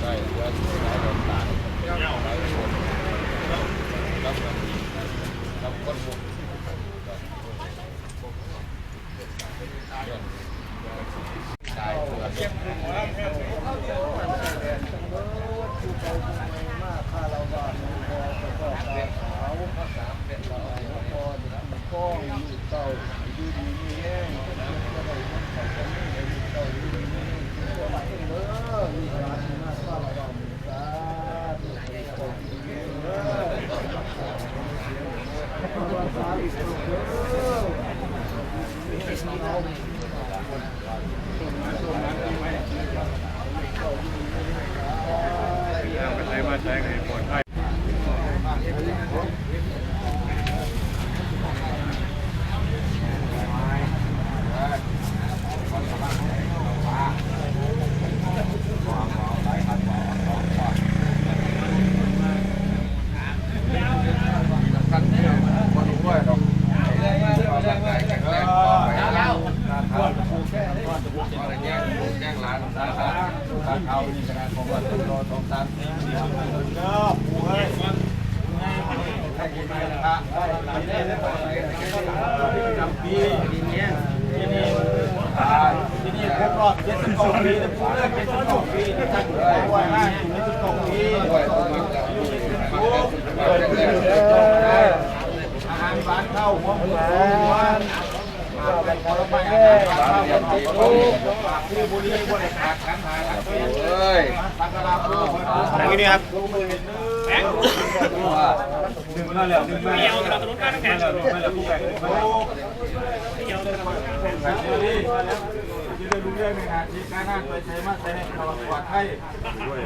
đây là cái đồng tảng đấy là đồng đồng quân vùng Hãy subscribe cho kênh Ghiền Mì Gõ Để không bỏ lỡ những video hấp dẫn นี่ขนาดของวันตุโลทองตันให้กินไปนะครับจำปีที่นี่ที่นี่ที่นี่ครบรอบเจ็ดสิบสองปีนะพูเรื่องเจ็ดสิบสองปีที่ท่านรวยมากอยู่ในสิบสองปีรวยมากจะอยู่ในสิบสองปีอาหารบ้านเข้าหัวหมูหัวมา เป็นผลไม้อาหารบ้านเข้าคนติดลูกปากที่บุรีบริการขันหาเอ้ยสักการะผู้นั่งนี่ครับแบงดึงมาแล้วดึงมาแล้วเราต้องการแข่งแล้วผู้แข่งมาแล้วเกี่ยวเลยมาแล้วยืนดูเรื่องหนึ่งนะที่การงานไปใช้มาใช้ให้เราปลอดภัย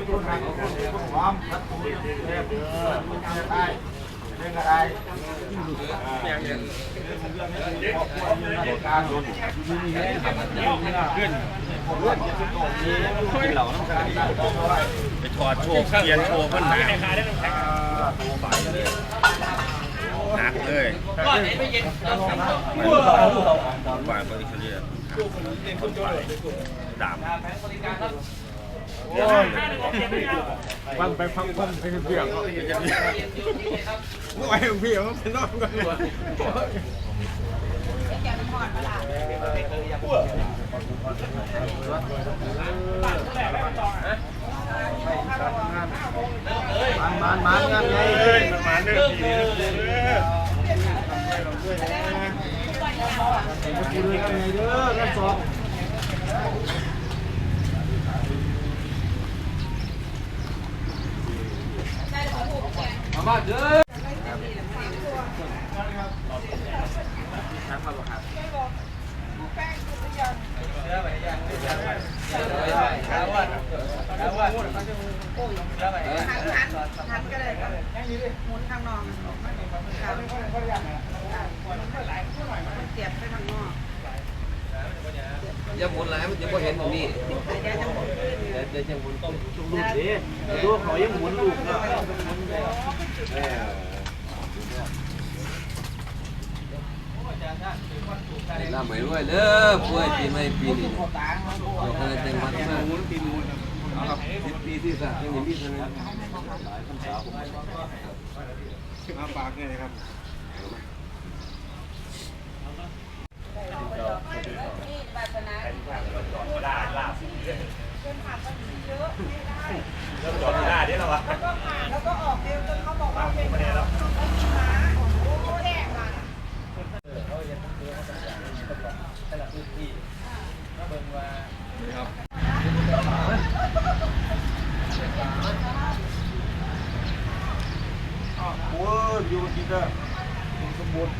ทุกทางของคนทุกความรักตัวเทพเรื่องอะไรเรื่องอะไรอย่างเงี้ยครอบครัวมีเหตุ รื่องนี้เหล่าน้ำการไปถอดโชว์เกียนโชว์เพิ่อนหนักหนักเลยก่อนไหนไปเย็นฝ่ายบริษัทดาม ฟังไปฟังฟังไปเพียงเมื่อไหร่เพียงเป็นนอกกันมดมันมันมันงานไงเฮ้ยมันมาเนื้อดีคุณเลยกันไงเด้อกันสองมาบ้านเด้อหันหันหันก็เลยครั บหมุนข้างนอกครับเสียบไปข้างนอกอย่าหมุนหลายมันจะบ่เห็นตรงนี้เดี๋ยวจะหมุนขึ้นเดี๋ยวเดี๋ยวจะหมุนต้องลูกดิดูเขายังหมุนลูกเนาะ ลาไม่รวยเด้อป่วยปีใหม่ปีนี้บอกให้จังหวัดมาหมุนปีนู้นครับสิบปีที่สามยังมีเท่านั้นมาปากเนี่ยครับนี่บาสนาเดินผ่านมาเยอะไม่ได้จอดได้ได้หรอวะแล้วก็ผ่านแล้ว แต่ะพื้นที่กว่าครับสมบูรณ